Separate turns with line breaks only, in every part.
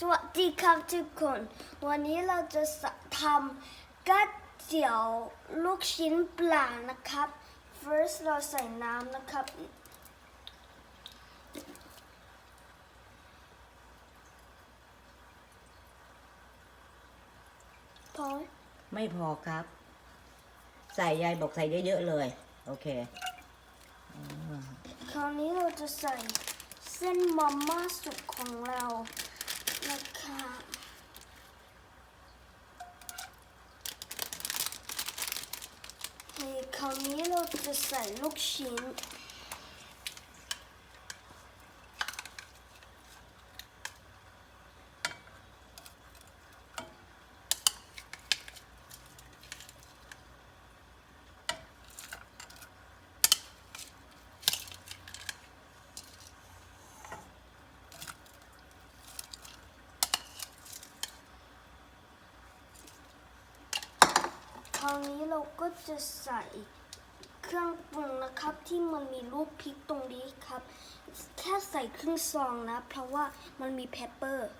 สวัสดีครับทุกคน วันนี้เราจะทำก๋วยเตี๋ยวลูกชิ้นปลานะครับ first เราใส่น้ำนะครับ พอไหม
ไม่พอครับ ใส่ยายบอกใส่เยอะๆเลย โอเคอืม
คราวนี้เราจะใส่เส้นมาม่าสุกของเรา นะคะในคราวนี้เราจะใส่ลูกชิ้น ราวนี้เราก็จะใส่เครื่องปรุงนะครับที่มันมีรูปพริกตรงนี้ครับ แค่ใส่ครึ่งซองนะ เพราะว่ามันมีเพปเปอร์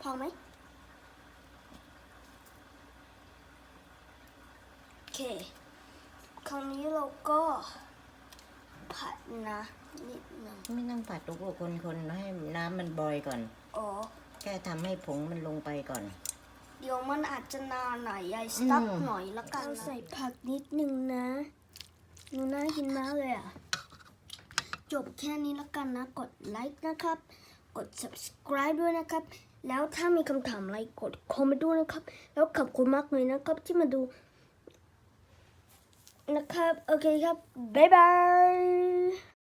พอไหมโอเค คราวนี้เราก็ผัดนะนิดหนึง
ไม่ต้องผัดลูกๆคนๆให้น้ำมันบอยก่อน
อ๋อ
แค่ทำให้ผงมันลงไปก่อน
เดี๋ยวมันอาจจะนานหน่อยยายสตั๊บ
อืม
หน่อยละกันเราใส่ผักนิดนึงนะหนูน่ากินมากเลยอะ จบแค่นี้ละกันนะ กดไลค์นะครับ กด subscribe ด้วยนะครับ แล้วถ้ามีคำถามอะไรกดคอมเมนต์ด้วยนะครับ แล้วขอบคุณมากเลยนะครับที่มาดูนะครับ โอเคครับ บ๊ายบาย